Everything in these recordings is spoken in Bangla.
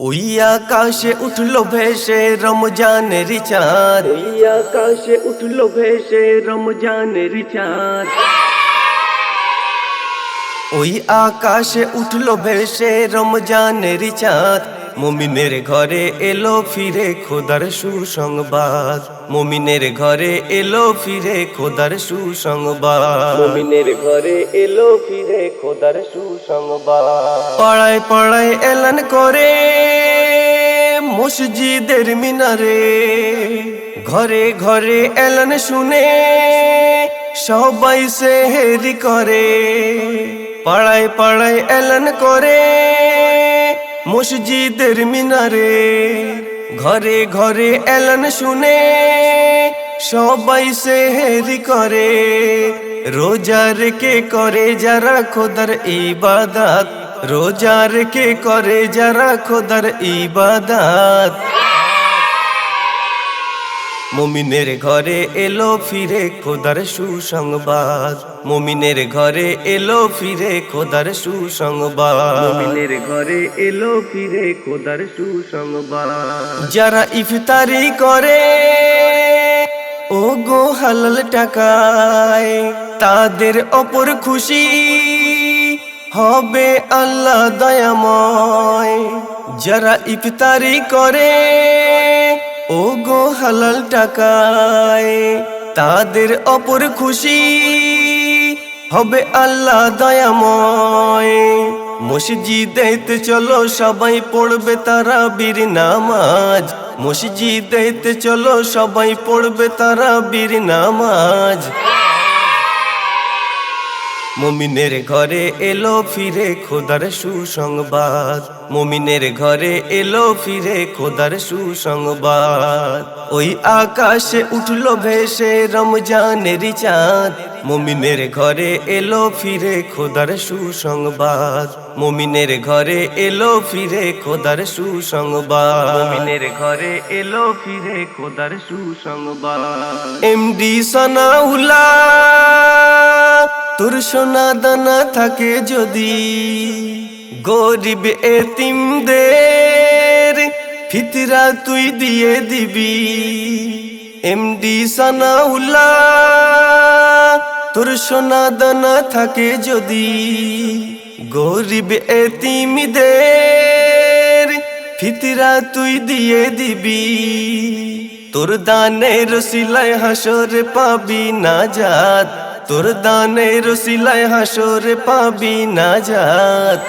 ওই আকাশে উঠল ভেসে রমজানের চাঁদ। ওই আকাশে উঠল ভেসে রমজানের চাঁদ। ওই আকাশে উঠল ভেসে রমজানের চাঁদ। মুমিনের ঘরে এলো ফিরে খোদার সুসংবাদ। মুমিনের ঘরে এলো ফিরে খোদার সুসংবাদ। মুমিনের ঘরে এলো ফিরে খোদার সুসংবাদ। পড়ায় পড়ায় এলান করে মসজিদের মিনারে। ঘরে ঘরে এলান শুনে সবাই সেহেরি করে। পাড়ায় পাড়ায় এলান করে মসজিদের মিনারে ঘরে ঘরে এলান শুনে সবাই সেহেরি করে। রোজার কে করে যারা খোদার ইবাদাত রোজার কে করে যারা খোদার ইবাদাত। মুমিনের ঘরে এলো ফিরে খোদার সুসংবাদ। মুমিনের ঘরে এলো ফিরে খোদার সুসংবাদ। মুমিনের ঘরে এলো ফিরে খোদার সুসংবাদ। যারা ইফতারি করে ও গো হালাল টাকায় তাদের অপর খুশি হবে আল্লাহ দয়াময়। যারা ইফতারি করে ও গো হালাল টাকায় তাদের অপর খুশি হবে আল্লাহ দয়াময়। মসজিদেতে চলো, সবাই পড়বে তারা বীর নামাজ। মসজিদেতে চলো, সবাই পড়বে তারা বীর নামাজ। মুমিনের ঘরে এলো ফিরে খোদার সুসংবাদ। মুমিনের ঘরে এলো ফিরে খোদার সুসংবাদ। ওই আকাশে উঠল ভেসে রমজানের চাঁদ। মুমিনের ঘরে এলো ফিরে খোদার সুসংবাদ। মুমিনের ঘরে এলো ফিরে খোদার সুসংবাদ। মুমিনের ঘরে এলো ফিরে খোদার সুসংবাদ। এমডি সানাউল্লাহ তোর সোনা দানা থাকে যদি গরিব এতিমদের ফিতরা তুই দিয়ে দিবি। এমডি সানাউল্লাহ, তোর সোনা দানা থাকে যদি গরিব এতিমদের ফিতরা তুই দিয়ে দিবি। তোর দানের সিলাই হাসর পাবি না যাত তোর দানের সিলাই হাসর পাবি না যাত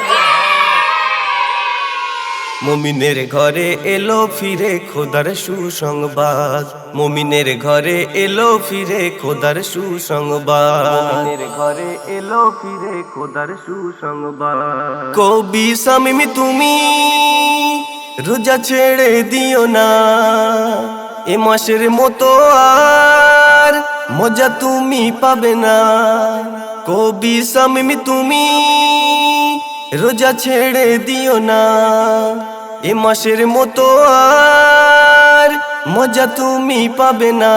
মুমিনের ঘরে এলো ফিরে খোদার সুসংবাদ। মুমিনের ঘরে এলো ফিরে খোদার সুসংবাদ। ঘরে এলো ফিরে কবি তুমি রোজা ছেড়ে দিও না। এ মাসের মতো আর মজা তুমি পাবে না। কবি সামিমি তুমি রোজা ছেড়ে দিও না। এ মাসের মতো আর মজা তুমি পাবে না।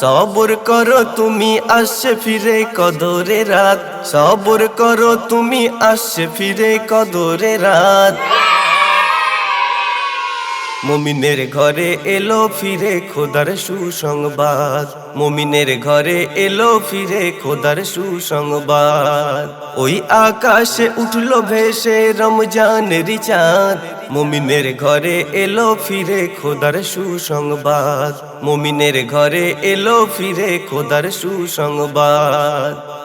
সবর করো তুমি, আসছে ফিরে কদরে রাত। সবর করো তুমি, আসছে ফিরে কদরে রাত। মুমিনের ঘরে এলো ফিরে খোদার সুসংবাদ। মুমিনের ঘরে এলো ফিরে খোদার সুসংবাদ। ওই আকাশে উঠল ভেসে রমজানের চাঁদ। মুমিনের ঘরে এলো ফিরে খোদার সুসংবাদ। মুমিনের ঘরে এলো ফিরে খোদার সুসংবাদ।